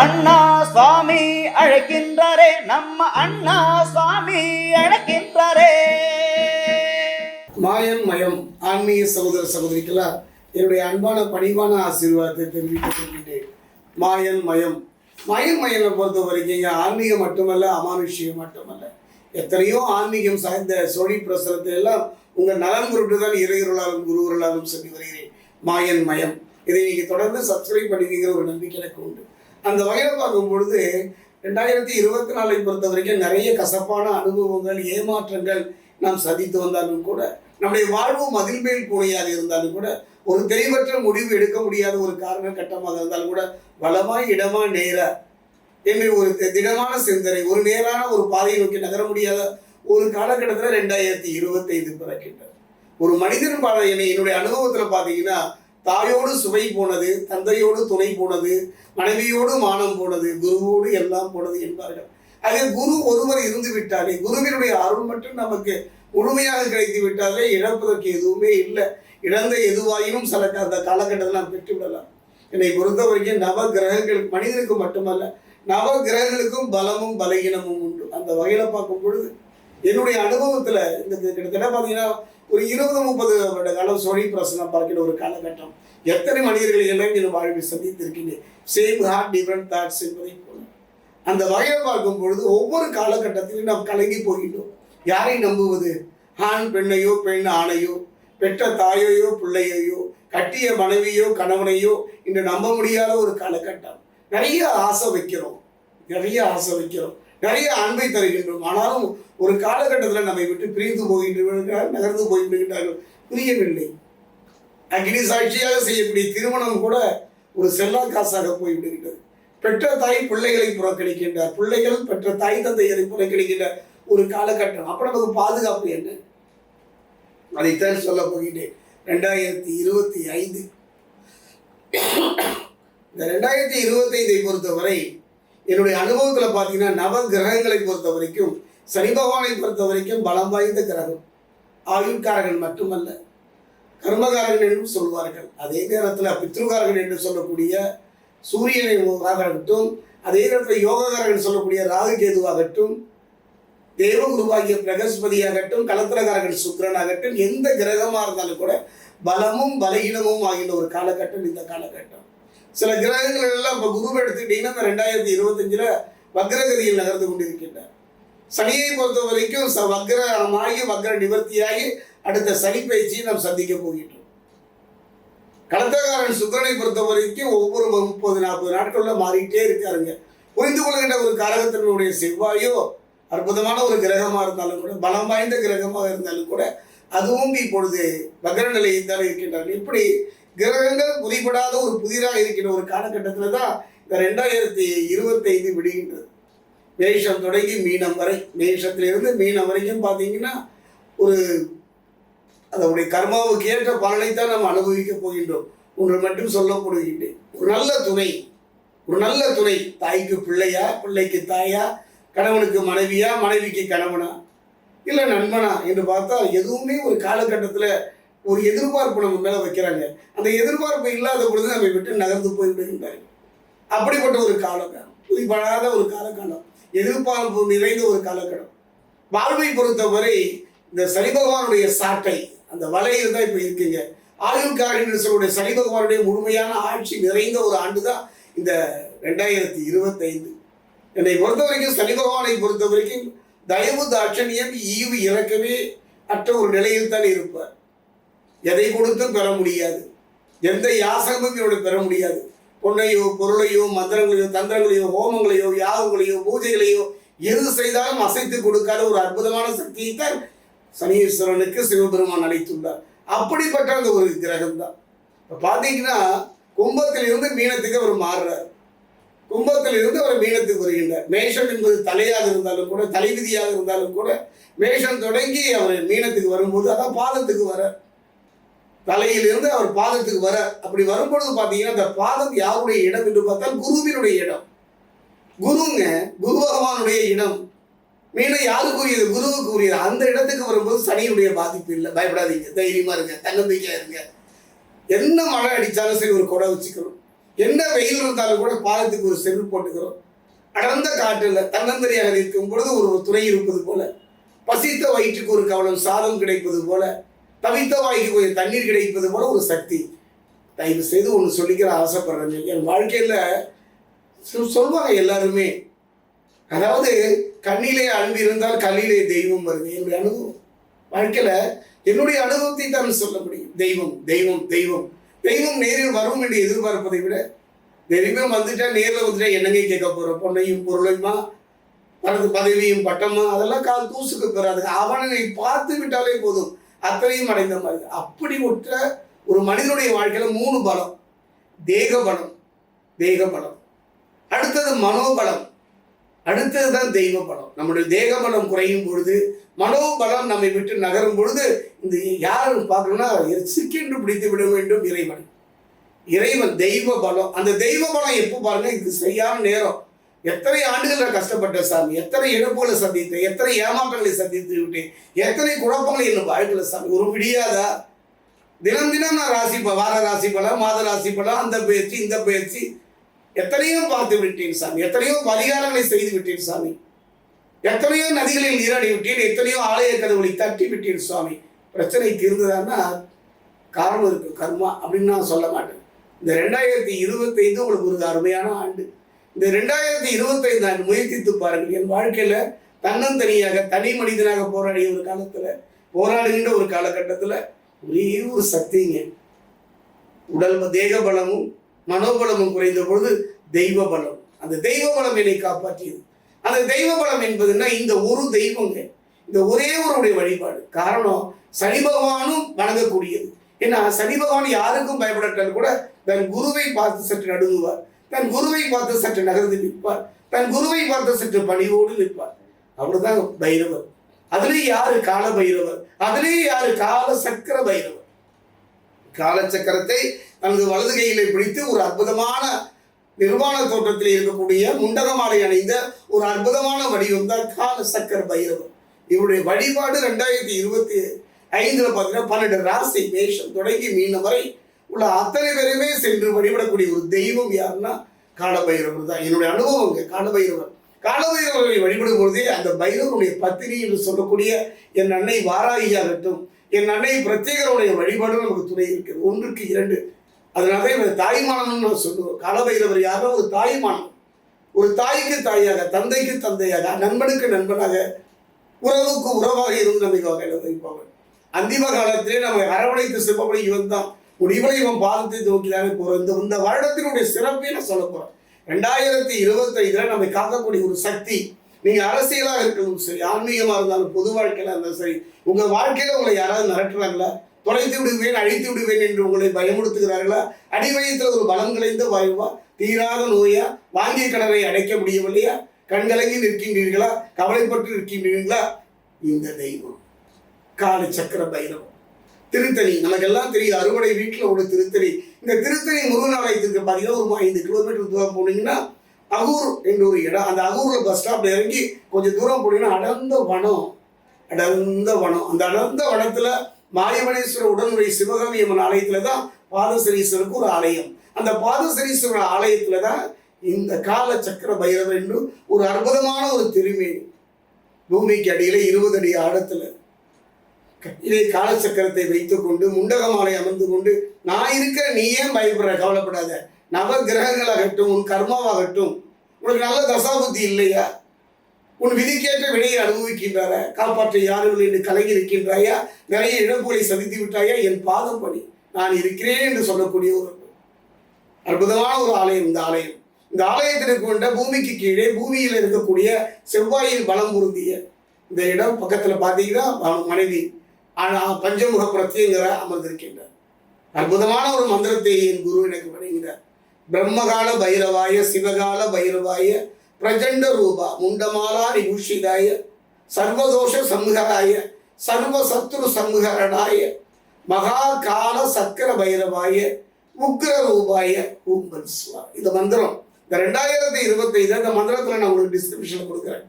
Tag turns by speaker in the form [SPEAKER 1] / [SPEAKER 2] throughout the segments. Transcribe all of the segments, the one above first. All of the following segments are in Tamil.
[SPEAKER 1] அண்ணா சுவாமி அழைக்கின்றாரே நம்ம அண்ணா சுவாமி அழைக்கின்றாரே.
[SPEAKER 2] மாயம் மயம் ஆன்மீக சகோதர சகோதரிக்கெல்லாம் என்னுடைய அன்பான பணிவான ஆசீர்வாதத்தை தெரிவித்துக் கொள்கின்றேன். மாயன் மயம். மயம் மயனை பொறுத்த வரைக்கும் ஆன்மீகம் மட்டுமல்ல அமானுஷ்யம் மட்டுமல்ல. எத்தனையோ ஆன்மீகம் சார்ந்த சோழி பிரசுரத்தை எல்லாம் உங்கள் நலன் குருட்டு தான் இறையருளாலும் குருவருளாலும் சொல்லி வருகிறேன். மாயன் மயம். இதை நீங்கள் தொடர்ந்து சப்ஸ்கிரைப் பண்ணிக்கிற ஒரு நம்பிக்கை எனக்கு உண்டு. அந்த வகையில் பார்க்கும் பொழுது ரெண்டாயிரத்தி இருபத்தி நாலை பொறுத்த வரைக்கும் நிறைய கசப்பான அனுபவங்கள் ஏமாற்றங்கள் நாம் சந்தித்து வந்தாலும் கூட நம்முடைய வாழ்வு அதில் மேல் கூடையாக இருந்தாலும் கூட ஒரு தெளிவற்ற முடிவு எடுக்க முடியாத ஒரு காரண கட்டமாக இருந்தாலும் கூட வளமாய் இடமா நேர என்று ஒரு திடமான சிந்தனை ஒரு நேரான ஒரு பாதையை நோக்கி நகர முடியாத ஒரு காலகட்டத்தில் ரெண்டாயிரத்தி இருபத்தைந்து பிறக்கின்றது. ஒரு மனிதன் பாட என்னுடைய அனுபவத்தில் பார்த்தீங்கன்னா தாயோடு சுவை போனது தந்தையோடு துணை போனது மனைவியோடு மானம் போனது குருவோடு எல்லாம் போனது என்பார்கள். அதே குரு ஒருவர் இருந்து விட்டாலே குருவினுடைய அருள் மட்டும் நமக்கு முழுமையாக கிடைத்து விட்டாலே இழப்பதற்கு எதுவுமே இல்லை. இழந்த எதுவாயினும் சில க- அந்த காலகட்டத்தில் நாம் பெற்றுவிடலாம். என்னை பொறுத்த வரைக்கும் நவ கிரகங்கள் மனிதனுக்கு மட்டுமல்ல நவ கிரகங்களுக்கும் பலமும் பலகீனமும் உண்டு. அந்த வகையில் பார்க்கும் பொழுது என்னுடைய அனுபவத்தில் இந்த கிட்டத்தட்ட பார்த்தீங்கன்னா ஒரு இருபது முப்பது வருட காலம் சோழி பிரசனம் பார்க்கிற ஒரு காலகட்டம். எத்தனை மனிதர்கள் எல்லாம் என் வாழ்வில் சந்தித்திருக்கின்றேன்? சேம் ஹார்ட் டிஃப்ரெண்ட் தாட்ஸ் என்பதை போல. அந்த வகையை பார்க்கும் பொழுது ஒவ்வொரு காலகட்டத்திலும் நாம் கலங்கி போகின்றோம். யாரை நம்புவது? ஆண் பெண்ணையோ பெண் ஆணையோ பெற்ற தாயையோ பிள்ளையையோ கட்டிய மனைவியோ கணவனையோ இன்று நம்ப முடியாத ஒரு காலகட்டம். நிறைய ஆசை வைக்கிறோம். நிறைய ஆசை வைக்கிறோம். நிறைய அன்பை தருகின்றோம். ஆனாலும் ஒரு காலகட்டத்தில் நம்மை விட்டு பிரிந்து போகின்றவர்கள் நகர்ந்து போய்விடுகின்றார்கள். புரியவில்லை. அக்னி சாட்சியாக செய்யக்கூடிய திருமணம் கூட ஒரு செல்லா காசாக போய்விடுகின்றது. பெற்ற தாய் பிள்ளைகளை புறக்கணிக்கின்றார். பிள்ளைகள் பெற்ற தாய் தந்தையரை புறக்கணிக்கின்ற ஒரு காலகட்டம். அப்ப நமக்கு பாதுகாப்பு என்ன? அதைத்தான் சொல்ல போகின்றேன். ரெண்டாயிரத்தி இருபத்தி ஐந்து. இந்த ரெண்டாயிரத்தி இருபத்தைந்தை பொறுத்தவரை என்னுடைய அனுபவத்தில் பார்த்தீங்கன்னா நவ கிரகங்களை பொறுத்த வரைக்கும் சனி பகவானை பொறுத்த வரைக்கும் பலம் வாய்ந்த கிரகம். ஆயுட்காரகன் மட்டுமல்ல கர்மகாரகன் என்றும் சொல்வார்கள். அதே நேரத்தில் பித்ருகாரகன் என்று சொல்லக்கூடிய சூரியனை ஆகட்டும் அதே நேரத்தில் யோககாரகன் சொல்லக்கூடிய ராகு கேதுவாகட்டும் தேவகுருவாகிய பிரகஸ்பதியாகட்டும் கலத்திரகாரகன் சுக்கிரன் ஆகட்டும் எந்த கிரகமாக இருந்தாலும் கூட பலமும் பலகீனமும் ஆகின்ற ஒரு காலகட்டம் இந்த காலகட்டம். சில கிரகங்கள் எல்லாம் இப்போ குரு எடுத்துக்கிட்டீங்கன்னா இந்த ரெண்டாயிரத்தி இருபத்தஞ்சில் வக்ரகதியில் நகர்ந்து கொண்டிருக்கின்றார். சனியை பொறுத்த வரைக்கும் ச வக்ரமாகி வக்ர நிவர்த்தியாகி அடுத்த சனி பயிற்சியை நாம் சந்திக்க போகின்றோம். கடத்தக்காரன் சுக்கரனை பொறுத்த வரைக்கும் ஒவ்வொரு முப்பது நாற்பது நாட்கள்ல மாறிக்கிட்டே இருக்காருங்க. புரிந்து கொள்கின்ற ஒரு காரகத்தினுடைய செவ்வாயோ அற்புதமான ஒரு கிரகமாக இருந்தாலும் கூட பலம் வாய்ந்த கிரகமாக இருந்தாலும் கூட அதுவும் இப்பொழுது வக்ர நிலையில் தான் இருக்கின்றார்கள். இப்படி கிரகங்கள் புதிப்படாத ஒரு புதிராக இருக்கின்ற ஒரு காலகட்டத்தில் தான் இந்த ரெண்டாயிரத்தி இருபத்தைந்து விடுகின்றது. மேஷம் தொடங்கி மீனம் வரை மேஷத்திலிருந்து மீனம் வரைக்கும் பார்த்தீங்கன்னா ஒரு அதனுடைய கர்மாவுக்கு ஏற்ற பலனைத்தான் நாம் அனுபவிக்க போகின்றோம். ஒன்று மட்டும் சொல்லப்படுகின்றேன். ஒரு நல்ல துணை ஒரு நல்ல துணை தாய்க்கு பிள்ளையா பிள்ளைக்கு தாயா கணவனுக்கு மனைவியா மனைவிக்கு கணவனா இல்லை நண்பனா என்று பார்த்தா எதுவுமே ஒரு காலகட்டத்தில் ஒரு எதிர்பார்ப்பு நம்ம மேலே வைக்கிறாங்க. அந்த எதிர்பார்ப்பு இல்லாத பொழுது நம்மை விட்டு நகர்ந்து போய்விடுகின்றாங்க அப்படிப்பட்ட ஒரு காலகட்டம் புதிப்படாத ஒரு காலகட்டம் எதிர்பார்ப்பு நிறைந்த ஒரு காலகட்டம். வாழ்வை பொறுத்தவரை இந்த சனி பகவானுடைய சாட்டை அந்த வலையில் தான் இப்போ இருக்குங்க. ஆயுள் சொல்லக்கூடிய சனி பகவானுடைய முழுமையான ஆட்சி நிறைந்த ஒரு ஆண்டு தான் இந்த ரெண்டாயிரத்தி இருபத்தைந்து. என்னை பொறுத்த வரைக்கும் சனி பகவானை பொறுத்த வரைக்கும் தயவு தாட்சணியம் ஈவு இறக்கவே அற்ற ஒரு நிலையில் தான் இருப்பார். எதை கொடுத்தும் பெற முடியாது. எந்த யாசகமும் இவரோட பெற முடியாது. பொன்னையோ பொருளையோ மந்திரங்களையோ தந்திரங்களையோ ஹோமங்களையோ யாகங்களையோ பூஜைகளையோ எது செய்தாலும் அசைத்து கொடுக்காத ஒரு அற்புதமான சக்தியை தான் சனீஸ்வரனுக்கு சிவபெருமான் அளித்துள்ளார். அப்படிப்பட்ட அந்த ஒரு கிரகம் தான். இப்போ பார்த்தீங்கன்னா கும்பத்திலிருந்து மீனத்துக்கு அவர் மாறுறார். கும்பத்திலிருந்து அவர் மீனத்துக்கு வருகின்றார். மேஷம் என்பது தலையாக இருந்தாலும் கூட தலைவிதியாக இருந்தாலும் கூட மேஷம் தொடங்கி அவர் மீனத்துக்கு வரும்போது அதான் பாதத்துக்கு வர தலையிலிருந்து அவர் பாதத்துக்கு வர அப்படி வரும்பொழுது பார்த்தீங்கன்னா அந்த பாதம் யாருடைய இடம் என்று பார்த்தால் குருவினுடைய இடம். குருங்க குரு பகவானுடைய இடம். மீண்டும் யாருக்குரியது? குருவுக்கு உரியது அந்த இடத்துக்கு வரும்போது சனியுடைய பாதிப்பு இல்லை. பயப்படாதீங்க. தைரியமா இருங்க. தன்னம்பிக்கையா இருங்க. என்ன மழை அடித்தாலும் சரி ஒரு குடை வச்சுக்கிறோம். என்ன வெயில் இருந்தாலும் கூட பாதத்துக்கு ஒரு செருப்பு போட்டுக்கிறோம். அடர்ந்த காற்றில் தன்னந்தனியாக நிற்கும் பொழுது ஒரு துறை இருப்பது போல பசித்த வயிற்றுக்கு ஒரு கவலம் சாதம் கிடைப்பது போல தவித்த வாய்க்கு கொஞ்சம் தண்ணீர் கிடைப்பது போல ஒரு சக்தி. தயவு செய்து ஒன்று சொல்லிக்கிற ஆசைப்படுறேங்க என் வாழ்க்கையில் சொல்லுவாங்க எல்லாருமே. அதாவது கண்ணிலே அன்பு இருந்தால் கல்லிலே தெய்வம் வருது. என்னுடைய அனுபவம். வாழ்க்கையில் என்னுடைய அனுபவத்தை தான் சொல்ல முடியும். தெய்வம் தெய்வம் தெய்வம். தெய்வம் நேரில் வரும் என்று எதிர்பார்ப்பதை விட தெய்வம் வந்துட்டா நேரில் வந்துட்டா என்னங்க கேட்க போகிறோம் பொண்ணையும் பொருளையுமா? பதவி பதவியும் பட்டமா? அதெல்லாம் கால் தூசுக்கு பெறாது அவனை பார்த்து விட்டாலே போதும். அத்தனையும் அடைந்த மாதிரி. அப்படி ஒற்ற ஒரு மனிதனுடைய வாழ்க்கையில் மூணு பலம். தேக பலம் தேக பலம் அடுத்தது மனோபலம். அடுத்தது தான் தெய்வ பலம் நம்முடைய தேக பலம் குறையும் பொழுது மனோபலம் நம்மை விட்டு நகரும் பொழுது இந்த யார் பார்க்கணும்னா சிக்கென்று பிடித்து விட வேண்டும் இறைவன். இறைவன் தெய்வ பலம் அந்த தெய்வ பலம் எப்போ பாருங்க இது சரியான நேரம். எத்தனை ஆண்டுகள் நான் கஷ்டப்பட்ட சாமி? எத்தனை இழப்புகளை சந்தித்தேன்? எத்தனை ஏமாற்றங்களை சந்தித்து விட்டேன்? எத்தனை குழப்பங்களை என்ன வாழ்க்கையில் சாமி? ஒரு விடியாதா தினம் தினம் நான் ராசி வார ராசி பலம் மாத ராசி பலம் அந்த பயிற்சி இந்த பயிற்சி. எத்தனையோ பார்த்து விட்டேன் சாமி. எத்தனையோ பரிகாரங்களை செய்து விட்டேன் சாமி. எத்தனையோ நதிகளில் நீராடி விட்டேன். எத்தனையோ ஆலய கதவுகளை தட்டி விட்டேன் சுவாமி பிரச்சனை தீர்ந்ததான்னா காரணம் இருக்கு. கர்மா அப்படின்னு நான் சொல்ல மாட்டேன். இந்த ரெண்டாயிரத்தி இருபத்தைந்து உங்களுக்கு ஒரு அருமையான ஆண்டு. இந்த ரெண்டாயிரத்தி இருபத்தைந்து ஆண்டு முயற்சித்து பாருங்கள். என் வாழ்க்கையில தன்னந்தனியாக தனி மனிதனாக போராடிய ஒரு காலத்துல போராடுகின்ற ஒரு காலகட்டத்துல ஒரே ஒரு சக்திங்க உடல் தேக பலமும் மனோபலமும் குறைந்த பொழுது தெய்வ பலம் அந்த தெய்வ பலம் என்னை காப்பாற்றியது. அந்த தெய்வ பலம் என்பதுன்னா இந்த ஒரு தெய்வங்க. இந்த ஒரே ஒருடைய வழிபாடு. காரணம் சனி பகவானும் வணங்கக்கூடியது. ஏன்னா சனி பகவான் யாருக்கும் பயப்படட்டால் கூட தன் குருவை பார்த்து சற்று நடுங்குவார். தன் குருவை பார்த்து சற்று நகர்ந்து நிற்பார். தன் குருவை பார்த்து சற்று பணிவோடு நிற்பார். அவ்வளவுதான் பைரவர். அதுலேயும் யாரு கால பைரவர்? அதுலேயும் யாரு கால சக்கர பைரவர்? காலச்சக்கரத்தை தனது வலது கையிலே பிடித்து ஒரு அற்புதமான நிர்வாண தோற்றத்தில் இருக்கக்கூடிய முண்டக மாலை அணிந்த ஒரு அற்புதமான வடிவம் தான் கால சக்கர பைரவர். இவருடைய வழிபாடு ரெண்டாயிரத்தி இருபத்தி ஐந்துல பார்த்தீங்கன்னா பன்னெண்டு ராசி மேஷம் தொடங்கி மீன வரை உள்ள அத்தனை பேருமே சென்று வழிபடக்கூடிய ஒரு தெய்வம் யாருன்னா காலபைரவர் தான் என்னுடைய அனுபவம் இங்கே காலபைரவர். காலபைரவர்களை வழிபடும் பொழுதே அந்த பைரவருடைய பத்தினி என்று சொல்லக்கூடிய என் அன்னை வாராகியாகட்டும் என் அன்னை பிரத்யேகருடைய வழிபாடு நமக்கு துணை இருக்கிறது. ஒன்றுக்கு இரண்டு. அதனால இவர் தாய்மானம்னு சொல்லுவோம். காலபைரவர் யாரும் ஒரு தாய்மானம் ஒரு தாய்க்கு தாயாக தந்தைக்கு தந்தையாக நண்பனுக்கு நண்பனாக உறவுக்கு உறவாக இருந்து நம்மை வகையில் வைப்பாங்க அந்திம காலத்திலே நம்ம அரவணைத்து சிவப்படி இவன் தான் முடிவலை இவன் பாதத்தை நோக்கி தானே இந்த இந்த வருடத்தினுடைய சிறப்பை நான் சொல்ல போறேன்? ரெண்டாயிரத்தி இருபத்தைந்துல நம்மை காக்கக்கூடிய ஒரு சக்தி நீங்க அரசியலாக இருக்கணும் சரி ஆன்மீகமா இருந்தாலும் பொது வாழ்க்கையில இருந்தாலும் சரி உங்க வாழ்க்கையில உங்களை யாராவது மிரட்டுறாங்களா? தொலைத்து விடுவேன் அழித்து விடுவேன் என்று உங்களை பயமுறுத்துகிறார்களா? அடிவயத்தில் ஒரு பலம் கிடைந்த வாயுவா? தீராத நோயா? வாங்கிய கடனை அடைக்க முடியவில்லையா? கண்கலங்கி நிற்கின்றீர்களா? கவலைப்பட்டு நிற்கின்றீர்களா? இந்த தெய்வம். கால சக்கர பைரவம். திருத்தணி. நமக்கெல்லாம் தெரியும் அறுவடை வீட்டில் ஒரு திருத்தணி. இந்த திருத்தணி முருகன் ஆலயத்துக்கு பார்த்தீங்கன்னா ஒரு ஐந்து கிலோமீட்டர் தூரம் போனீங்கன்னா அகூர் என்ற ஒரு இடம். அந்த அகூரில் பஸ் ஸ்டாப்ல இறங்கி கொஞ்சம் தூரம் போனீங்கன்னா அடர்ந்த வனம். அடர்ந்த வனம். அந்த அடர்ந்த வனத்தில் மாயமணேஸ்வரர் உடனுடைய சிவகாமி அம்மன் ஆலயத்தில் தான் பாதசரீஸ்வருக்கு ஒரு ஆலயம். அந்த பாதசரீஸ்வரர் ஆலயத்தில் தான் இந்த கால சக்கர பைரவர் என்று ஒரு அற்புதமான ஒரு திருமேனி. பூமிக்கு அடியில் இருபது அடி ஆழத்தில். கையிலே காலச்சக்கரத்தை வைத்துக்கொண்டு முண்டகமாலை அமர்ந்து கொண்டு நான் இருக்கிற நீ ஏன் பயப்படுற கவலைப்படாத. நவ கிரகங்களாகட்டும் உன் கர்மாவாகட்டும் உனக்கு நல்ல தசாபுத்தி இல்லையா? உன் விதிக்கேற்ற வினையை அனுபவிக்கின்றார? காப்பாற்ற யாரும் என்று கலங்கி இருக்கின்றாயா? நிறைய இழப்புகளை சந்தித்து விட்டாயா? என் பாதம் பணி நான் இருக்கிறேன் என்று சொல்லக்கூடிய ஒரு அற்புதமான ஒரு ஆலயம் இந்த ஆலயம். இந்த ஆலயத்திற்கு கொண்ட பூமிக்கு கீழே பூமியில் இருக்கக்கூடிய செவ்வாயில் பலம் பொருந்திய இந்த இடம் பக்கத்தில் பார்த்தீங்கன்னா மனைவி ஆனால் பஞ்சமுக பிரத்யங்கிற அமர்ந்திருக்கின்றார். அற்புதமான ஒரு மந்திரத்தை என் குரு எனக்கு வழங்கினார். பிரம்மகால பைரவாய சிவகால பைரவாய பிரச்சண்ட ரூபா முண்டமாலா நிபூஷிதாய சர்வதோஷ சம்ஹராய சர்வ சத்ரு சம்ஹரணாய மகா கால சக்கர பைரவாய உக்ர ரூபாய ஊம்பல் இந்த மந்திரம் இந்த ரெண்டாயிரத்தி இருபத்தைந்து அந்த மந்திரத்தில் நான் உங்களுக்கு டிஸ்கிரிப்ஷன் கொடுக்குறேன்.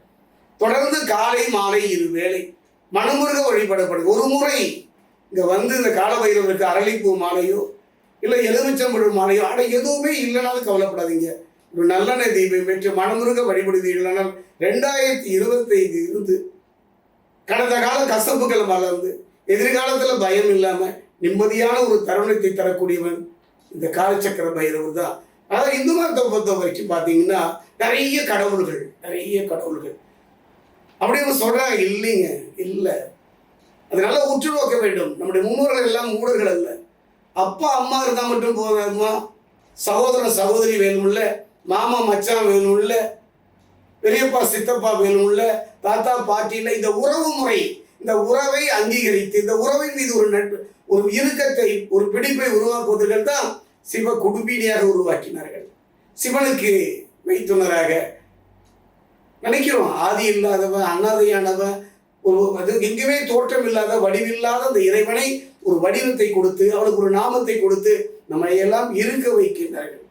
[SPEAKER 2] தொடர்ந்து காலை மாலை இரு வேலை மனமுருக வழிபடப்படும். ஒரு முறை இங்கே வந்து இந்த காலபைரவருக்கு அரளிப்பூ மாலையோ இல்லை எலுமிச்சம்பழம் மாலையோ ஆனால் எதுவுமே இல்லைனாலும் கவலைப்படாதீங்க. ஒரு நல்லெண்ணெய் தீபம் பெற்று மனமுருக வழிபடுதீர்களானால் ரெண்டாயிரத்தி இருபத்தைந்து இருந்து கடந்த கால கசப்புகள் மலர்ந்து எதிர்காலத்தில் பயம் இல்லாமல் நிம்மதியான ஒரு தருணத்தை தரக்கூடியவன் இந்த காலச்சக்கர பைரவர் தான். அதாவது இந்து மதத்தை பொறுத்த வரைக்கும் பார்த்தீங்கன்னா நிறைய கடவுள்கள் நிறைய கடவுள்கள். அப்படின்னு சொல்றாங்க இல்லைங்க இல்லை. அதனால உற்று நோக்க வேண்டும். நம்முடைய முன்னோர்கள் எல்லாம் ஊடர்கள் அல்ல. அப்பா அம்மா இருந்தால் மட்டும் போதாதுமா? சகோதரன் சகோதரி வேணும்ல. மாமா மச்சான் வேணும்ல. பெரியப்பா சித்தப்பா வேணும்ல. தாத்தா பாட்டியில் இந்த உறவு முறை இந்த உறவை அங்கீகரித்து இந்த உறவின் மீது ஒரு நட்பு ஒரு இறுக்கத்தை ஒரு பிடிப்பை உருவாக்குவதற்கு தான் சிவ குடும்பினியாக உருவாக்கினார்கள். சிவனுக்கு மெய்த்துணராக நினைக்கிறோம். ஆதி இல்லாதவன் அனாதையானவன் ஒரு அது எங்குமே தோற்றம் இல்லாத வடிவில்லாத அந்த இறைவனை ஒரு வடிவத்தை கொடுத்து அவனுக்கு ஒரு நாமத்தை கொடுத்து நம்மை எல்லாம் இருக்க வைக்கின்றார்கள்.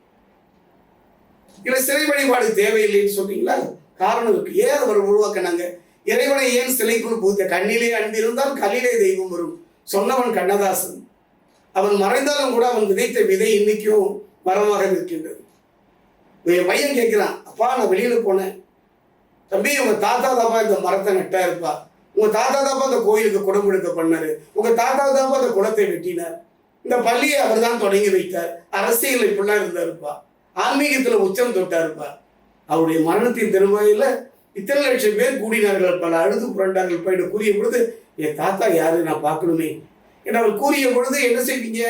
[SPEAKER 2] இல்லை சிலை வழிபாடு தேவையில்லைன்னு சொன்னீங்களா? காரணம் இருக்கு. ஏன் அவர் உருவாக்கினாங்க? இறைவனை ஏன் சிலைக்குள் பூத்த? கண்ணிலே அன்பிருந்தால் கல்லிலே தெய்வம் வரும். சொன்னவன் கண்ணதாசன். அவன் மறைந்தாலும் கூட அவன் விதைத்த விதை இன்னைக்கும் மரமாக நிற்கின்றது என் பையன் கேட்கிறான் அப்பா நான் வெளியில போனேன். தம்பி உங்க தாத்தா தாப்பா இந்த மரத்தை நெட்டா இருப்பா. உங்க தாத்தா தாப்பா இந்த கோயிலுக்கு குடமுழுக்க பண்ணாரு. உங்க தாத்தா தாப்பா அந்த குளத்தை வெட்டினார். இந்த பள்ளியை அவர் தான் தொடங்கி வைத்தார். அரசியல் இப்படிலாம் இருந்தாருப்பா ஆன்மீகத்துல உச்சம் தொட்டாருப்பா அவருடைய மரணத்தின் திருவாயில இத்தனை லட்சம் பேர் கூடினார்கள். பல அழுது புரண்டார்கள். போயிட்டு கூறிய பொழுது என் தாத்தா யாரு? நான் பார்க்கணுமே. என்று அவர் கூறிய பொழுது என்ன செய்வீங்க?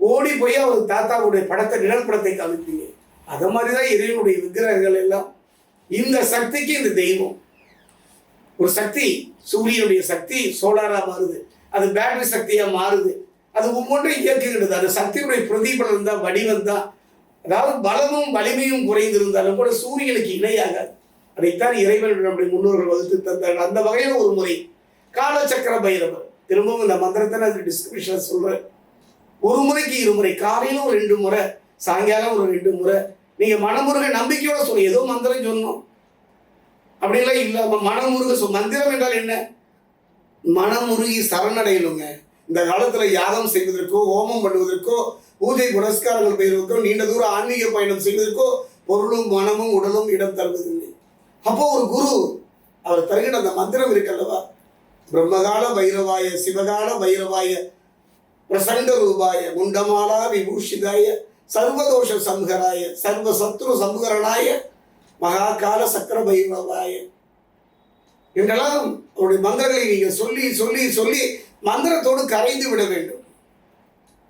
[SPEAKER 2] ஓடி போய் அவர் தாத்தாவுடைய படத்தை நிழல் படத்தை காமிப்பீங்க. அதை மாதிரி தான் இறைவனுடைய விக்கிரகங்கள் எல்லாம் இந்த சக்திக்கு இந்த தெய்வம். ஒரு சக்தி சூரியனுடைய சக்தி சோலாரா மாறுது. அது பேட்டரி சக்தியா மாறுது. அது ஒவ்வொன்றும் இயக்குகின்றது. அந்த சக்தியுடைய பிரதிபலன் தான் வடிவம் தான். அதாவது பலமும் வலிமையும் குறைந்திருந்தாலும் கூட சூரியனுக்கு இணையாகாது. அதைத்தான் இறைவன் நம்முடைய முன்னோர்கள் வகுத்து தந்தார்கள். அந்த வகையில் ஒரு முறை காலச்சக்கர பைரவர். திரும்பவும் இந்த மந்திரத்தை நான் டிஸ்கிரிப்ஷன் சொல்றேன். ஒரு முறைக்கு இருமுறை காலையில ஒரு ரெண்டு முறை சாயங்காலம் ஒரு ரெண்டு முறை நீங்க மனமுருக நம்பிக்கையோட சொல்லுங்க ஏதோ மந்திரம் சொன்னோம். அப்படிலாம் இல்லாம மனமுருக சொல். மந்திரம் என்றால் என்ன? மனமுருகி சரணடையணுங்க. இந்த காலத்துல யாகம் செய்வதற்கோ ஹோமம் பண்ணுவதற்கோ பூஜை புரஸ்காரங்கள் பெறுவதற்கோ நீண்ட தூரம் ஆன்மீக பயணம் செய்வதற்கோ பொருளும் மனமும் உடலும் இடம் தருவதில்லை. அப்போ ஒரு குரு அவர் தருகிற அந்த மந்திரம் இருக்கல்லவா? பிரம்மகால பைரவாய சிவகால பைரவாய பிரசண்ட ரூபாய குண்டமாலா விபூஷிதாய சர்வதோஷ சம்ஹராய சர்வ சத்ரு சம்ஹரணாய மகாகால சக்கர பைரவாய என்றெல்லாம் அவருடைய மந்திரங்களை நீங்கள் சொல்லி சொல்லி சொல்லி மந்திரத்தோடு கரைந்து விட வேண்டும்.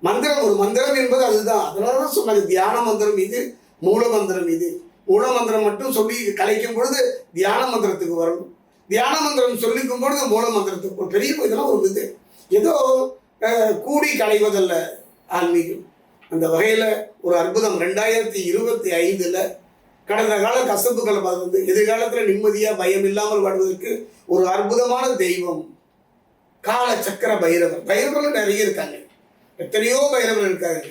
[SPEAKER 2] மந்திரம் ஒரு மந்திரம் என்பது அதுதான். அதனால தான் சொன்னாங்க தியான மந்திரம் இது மூல மந்திரம் இது. மூல மந்திரம் மட்டும் சொல்லி கலைக்கும் பொழுது தியான மந்திரத்துக்கு வரணும். தியான மந்திரம் சொல்லிக்கும் பொழுது மூல மந்திரத்துக்கு ஒரு பெரிய இதெல்லாம் ஒரு இது ஏதோ அஹ், கூடி கலைவதல்ல ஆன்மீகம். அந்த வகையில் ஒரு அற்புதம் ரெண்டாயிரத்தி இருபத்தி ஐந்தில் கடந்த கால கசப்புகளை மறந்து எதிர்காலத்தில் நிம்மதியாக பயம் இல்லாமல் வாழ்வதற்கு ஒரு அற்புதமான தெய்வம் கால சக்கர பைரவர். பைரவர்கள் நிறைய இருக்காங்க. எத்தனையோ பைரவர் இருக்காங்க.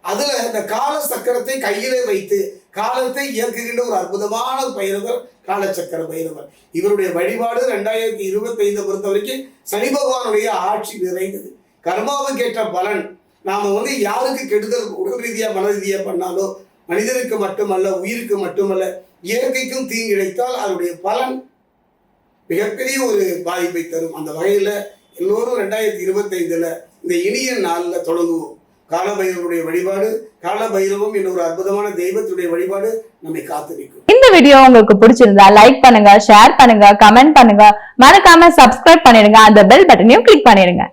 [SPEAKER 2] அதில் இந்த கால சக்கரத்தை கையிலே வைத்து காலத்தை இயக்குகின்ற ஒரு அற்புதமான பைரவர் காலச்சக்கர பைரவர். இவருடைய வழிபாடு ரெண்டாயிரத்தி இருபத்தைந்தை பொறுத்த வரைக்கும் சனி பகவானுடைய ஆட்சி நிறைந்தது. கர்மாவுக்கேற்ற பலன் நாம் வந்து யாருக்கு கெடுதல் உடல் ரீதியாக மன ரீதியாக பண்ணாலோ மனிதனுக்கு மட்டுமல்ல உயிருக்கு மட்டுமல்ல இயற்கைக்கும் தீங்கு இழைத்தால் அதனுடைய பலன் மிகப்பெரிய ஒரு பாதிப்பை தரும். அந்த வகையில் எல்லோரும் ரெண்டாயிரத்தி இருபத்தைந்தில் இந்த இனிய நாளில் தொடங்குவோம். காலபைரவருடைய வழிபாடு காலபைரவம் என்ற ஒரு அற்புதமான தெய்வத்துடைய வழிபாடு நம்மை காத்து வைக்கும்
[SPEAKER 3] இந்த வீடியோ உங்களுக்கு பிடிச்சிருந்தா லைக் பண்ணுங்க ஷேர் பண்ணுங்க கமெண்ட் பண்ணுங்க. மறக்காம சப்ஸ்கிரைப் பண்ணிடுங்க அந்த பெல் பட்டனையும் கிளிக் பண்ணிடுங்க.